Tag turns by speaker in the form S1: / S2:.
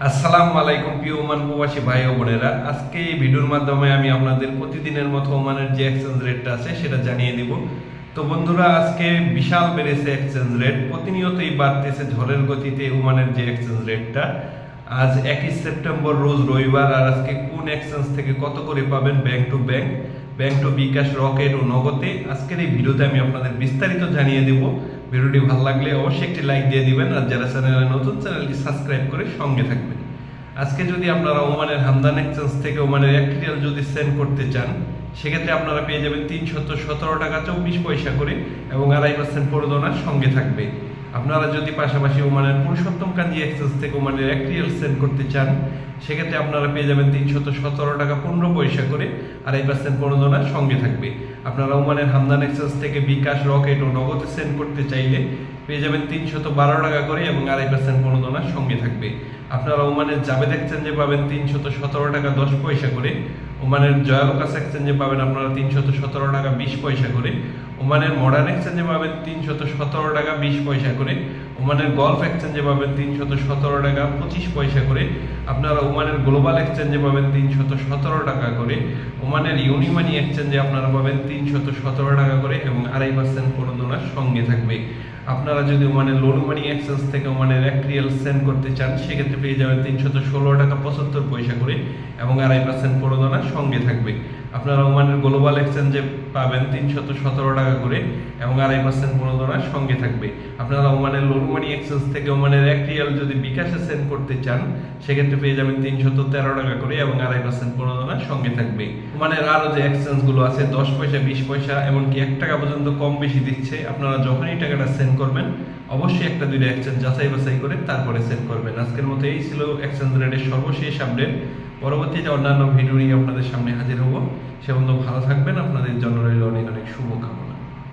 S1: আসসালামু আলাইকুম প্রিয় ওমান প্রবাসী ভাই ও বোনেরা। আজকে এই ভিডিওর মাধ্যমে আমি আপনাদের প্রতিদিনের মতো ওমানের যে এক্সচেঞ্জ রেটটা আছে সেটা জানিয়ে দিব। তো বন্ধুরা, আজকে বিশাল বেড়েছে এক্সচেঞ্জ রেট প্রতিনিয়তই বাড়তেছে ঝড়ের গতিতে ওমানের যে এক্সচেঞ্জ রেটটা আজ একই সেপ্টেম্বর রোজ রবিবার, আর আজকে কোন এক্সচেঞ্জ থেকে কত করে পাবেন bank to bank bank to bKash Rocket ও নগদে আজকের এই ভিডিওতে আমি আপনাদের বিস্তারিত জানিয়ে দেব। ভিডিওটি ভালো লাগলে অবশ্যই একটি লাইক দিয়ে দিবেন আর যারা চ্যানেলে নতুন, চ্যানেলটি সাবস্ক্রাইব করে সঙ্গে থাকবেন। আজকে যদি আপনারা ওমানের হামদান এক্সচেঞ্জ থেকে ওমানের এক রিয়াল যদি সেন্ড করতে চান, সেক্ষেত্রে আপনারা পেয়ে যাবেন তিনশত সতেরো টাকা চব্বিশ পয়সা করে এবং আড়াই পার্সেন্ট প্রণোদনার সঙ্গে থাকবে। আপনারা যদি পাশাপাশি ওমানের পুরুষোত্তম কাঞ্জি এক্সচেঞ্জ থেকে ওমানের এক রিয়াল সেন্ড করতে চান, সেক্ষেত্রে আপনারা পেয়ে যাবেন তিনশত সতেরো টাকা পনেরো পয়সা করে আড়াই পার্সেন্ট প্রণোদনার সঙ্গে থাকবে। আপনারা ওমানের হামদান এক্সচেঞ্জ থেকে বিকাশ, রকেট ও নগদে সেন্ড করতে চাইলে পেয়ে যাবেন তিনশত বারো টাকা করে এবং আড়াই পার্সেন্ট প্রণোদনার সঙ্গে থাকবে। আপনারা ওমানের জাবেদ এক্সচেঞ্জে পাবেন তিনশত সতেরো টাকা দশ পয়সা করে। ওমানের জয়ালুকাস এক্সচেঞ্জে পাবেন আপনারা তিনশত সতেরো টাকা বিশ পয়সা করে। ওমানের মডার্ন এক্সচেঞ্জে পাবেন তিনশত সতেরো টাকা বিশ পয়সা করে, ওমানের গলফ এক্সচেঞ্জে পাবেন তিনশত সতেরো টাকা পঁচিশ পয়সা করে। আপনারা ওমানের গ্লোবাল এক্সচেঞ্জে পাবেন তিনশত সতেরো টাকা করে, ওমানের ইউনিমানি এক্সচেঞ্জে আপনারা পাবেন তিনশত সতেরো টাকা করে এবং আড়াই পার্সেন্ট প্রণোদনার সঙ্গে থাকবে। আপনারা যদি ওমানের লোন মানি এক্সচেঞ্জ থেকে ওমানের এক রিয়েল সেন্ড করতে চান, সেক্ষেত্রে পেয়ে যাবেন তিনশত ষোলো টাকা পঁচাত্তর পয়সা করে এবং আড়াই পার্সেন্ট প্রণোদনার সঙ্গে থাকবে। আপনারা ওমানের গ্লোবাল এক্সচেঞ্জে পাবেন তিনশত সতেরো টাকা করে এবং আড়াই পার্সেন্ট প্রণোদনার সঙ্গে থাকবে। আপনারা ওমানের লোন মানি এক্সচেঞ্জ থেকে ওমানের এক রিয়াল যদি বিকাশে সেন্ড করতে চান, সেক্ষেত্রে পেয়ে যাবেন তিনশত তেরো টাকা করে এবং আড়াই পার্সেন্ট প্রণোদনার সঙ্গে থাকবে। ওমানের আরও যে এক্সচেঞ্জগুলো আছে, দশ পয়সা, বিশ পয়সা এমনকি এক টাকা পর্যন্ত কম বেশি দিচ্ছে, আপনারা যখনই টাকাটা সেন্ড করবেন, অবশ্যই একটা দুইটা এক্সচেঞ্জ যাচাই বাছাই করে তারপরে সেন্ড করবেন। আজকের মতো এই ছিল এক্সচেঞ্জ রেটের সর্বশেষ আপডেট। পরবর্তীতে অন্যান্য ভিডিও নিয়ে আপনাদের সামনে হাজির হব। সে বন্ধু ভালো থাকবেন। আপনাদের জন্য রইল অনেক অনেক শুভকামনা।